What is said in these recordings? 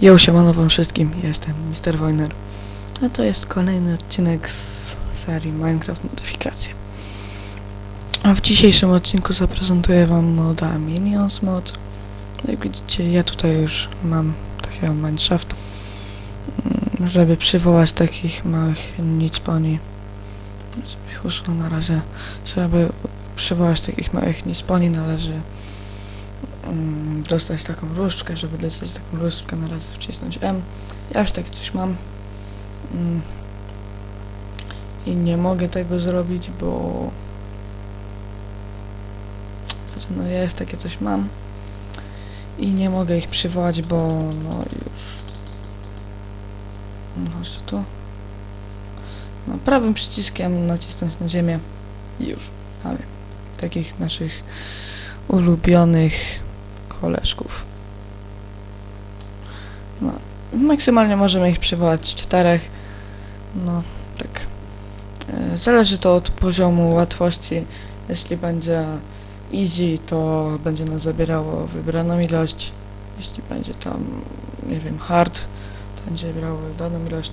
Yo, siemano wam wszystkim, jestem Mr. Wojner. A to jest kolejny odcinek z serii Minecraft Modyfikacje. A w dzisiejszym odcinku zaprezentuję wam moda Minions Mod. Jak widzicie, ja tutaj już mam takiego Minecraft, mm, żeby przywołać takich małych nicponi. Ich usunął na razie. Żeby przywołać takich małych nicponi należy dostać taką różdżkę, żeby dostać taką różdżkę na razie wcisnąć M. Ja już takie coś mam. Mm. I nie mogę tego zrobić, bo... Znaczy, no ja już takie coś mam. I nie mogę ich przywołać, bo no już... No chodź tu. No, prawym przyciskiem nacisnąć na ziemię i już mamy takich naszych ulubionych koleżków. No, maksymalnie możemy ich przywołać czterech. No, tak. E, Zależy to od poziomu łatwości. Jeśli będzie easy, to będzie nas zabierało wybraną ilość. Jeśli będzie tam, nie wiem, hard, to będzie zabierało daną ilość.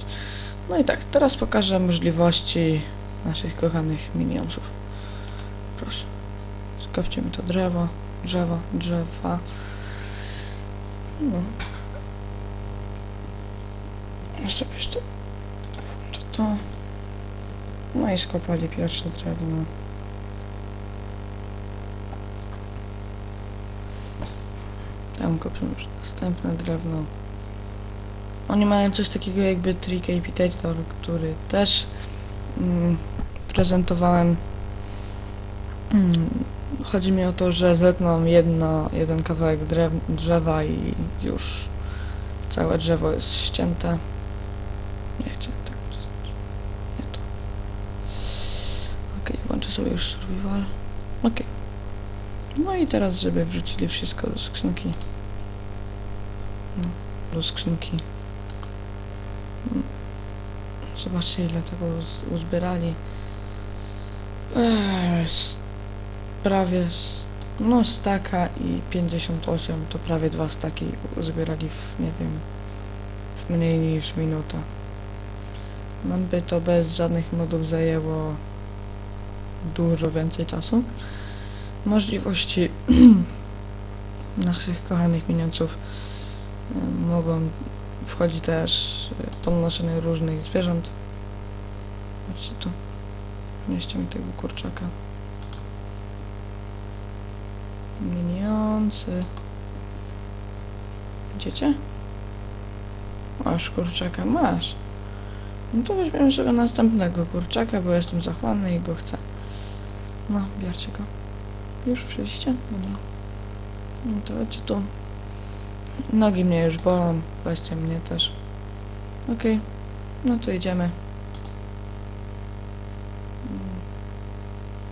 No i tak, teraz pokażę możliwości naszych kochanych minionsów. Proszę. Skopcie mi to drzewo, drzewo, drzewa. No. Sobie jeszcze włączę to. No i skopali pierwsze drewno. Tam kopią już następne drewno. Oni mają coś takiego jakby Tricapitator, który też mm, prezentowałem. Mm, chodzi mi o to, że zetną jedno, jeden kawałek drzewa i już całe drzewo jest ścięte. Nie chciałem tego. Nie to. Okej, włączę sobie już survival. Okej. No i teraz, żeby wrzucili wszystko do skrzynki. No, do skrzynki. Mm. Zobaczcie ile tego uz- uzbierali. Eee, prawie no staka i 58 to prawie dwa staki uzbierali w nie wiem w mniej niż minutę. Nam by to bez żadnych modów zajęło dużo więcej czasu. Możliwości naszych kochanych minionców y, mogą wchodzić też y, podnoszenie różnych zwierząt. Patrzcie tu. Mieście mi tego kurczaka. Miniący. Idziecie? Masz kurczaka, masz. No to weźmiemy sobie następnego kurczaka, bo jestem zachłanny i go chcę. No, bierzcie go. Już przyjście? Dobra. No to chodźcie tu. Nogi mnie już bolą, weźcie mnie też. Okej, no to idziemy.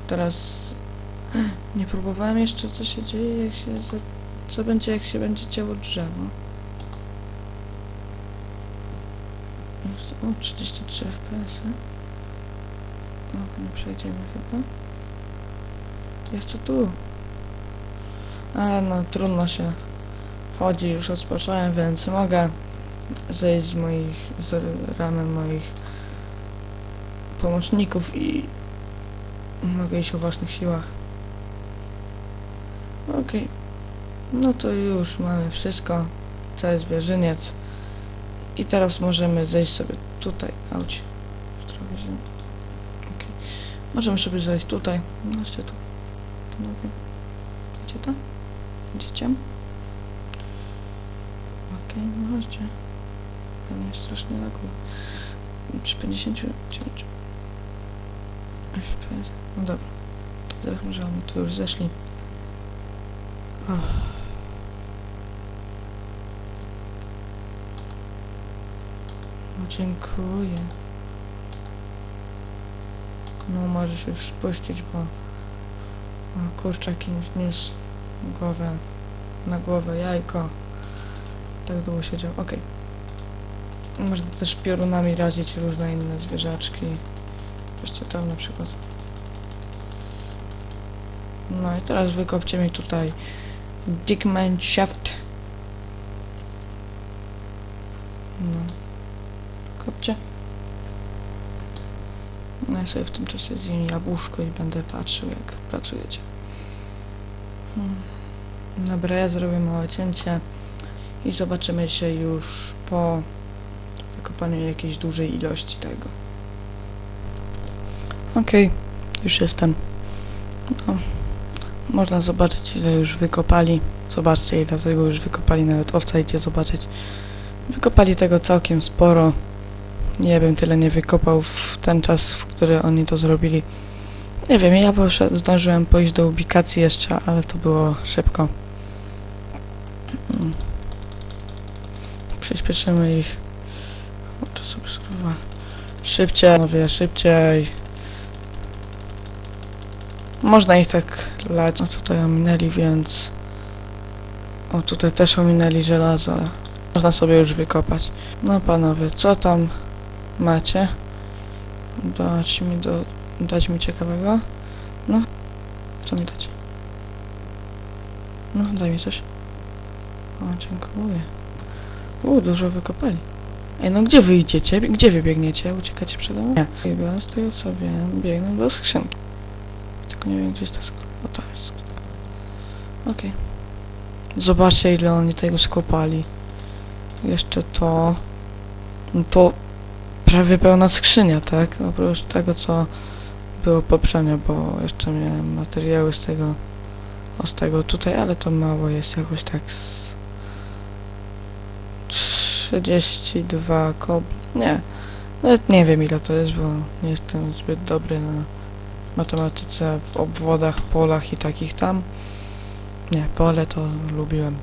Teraz nie próbowałem jeszcze co się dzieje, jak się co będzie jak się będzie ciało drzewo. O, 33 fps. O, nie przejdziemy chyba. Jeszcze tu. Ale no trudno się chodzi, już rozpocząłem, więc mogę zejść z moich, z ramen moich pomocników i mogę iść o własnych siłach. Okej. No to już mamy wszystko. Cały zwierzyniec. I teraz możemy zejść sobie tutaj. Auć. Okej. Możemy sobie zejść tutaj. Chodźcie tu. Panowie. Idzie to? Idziecie? Okej, no chodźcie. Ja mnie strasznie laguje. Przy 59 FPS. No dobra. Zaraz może oni tu już zeszli. Och. No dziękuję. No możesz już spuścić, bo o, kurczak im zniósł głowę na głowę jajko. Tak długo siedział. Okej. Można też piorunami razić różne inne zwierzaczki. Jeszcze tam na przykład. No i teraz wykopcie mi tutaj Dickman Shaft. No. Kopcie. No ja sobie w tym czasie zjem jabłuszko i będę patrzył, jak pracujecie. Hmm. Dobra, ja zrobię małe cięcie i zobaczymy się już po wykopaniu jakiejś dużej ilości tego. Okej, już jestem. No, można zobaczyć ile już wykopali. Zobaczcie ile tego już wykopali, nawet owca idzie zobaczyć. Wykopali tego całkiem sporo. Nie wiem, tyle nie wykopał w ten czas, w który oni to zrobili. Nie wiem, ja poszedł, zdążyłem pójść do ubikacji jeszcze, ale to było szybko. Mm. Przyspieszymy ich. Szybciej, szybciej. Można ich tak lać. No tutaj ominęli, więc... O, tutaj też ominęli żelazo. Można sobie już wykopać. No panowie, co tam macie? Dać mi do... Dać mi ciekawego? No. Co mi dacie? No, daj mi coś. O, dziękuję. U, dużo wykopali. Ej, no gdzie wy idziecie? Gdzie wy biegniecie? Uciekacie przede mną? Nie. Chyba z tego co wiem, biegnę do skrzynki. Nie wiem, gdzie jest ta skrzynka. O, tam jest. Okej. Zobaczcie, ile oni tego skopali. Jeszcze to... No to prawie pełna skrzynia, tak? Oprócz tego, co było poprzednio, bo jeszcze miałem materiały z tego... O, z tego tutaj, ale to mało jest jakoś tak z... 32 kobl... Nie. Nawet nie wiem ile to jest, bo nie jestem zbyt dobry na matematyce w obwodach, polach i takich tam. Nie, pole to lubiłem.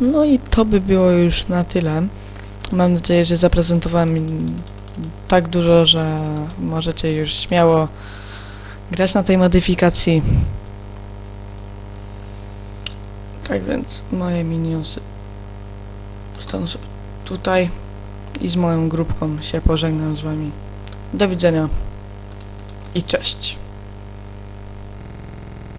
No i to by było już na tyle. Mam nadzieję, że zaprezentowałem tak dużo, że możecie już śmiało grać na tej modyfikacji. Tak więc moje minionsy staną sobie tutaj i z moją grupką się pożegnam z wami. Do widzenia i cześć.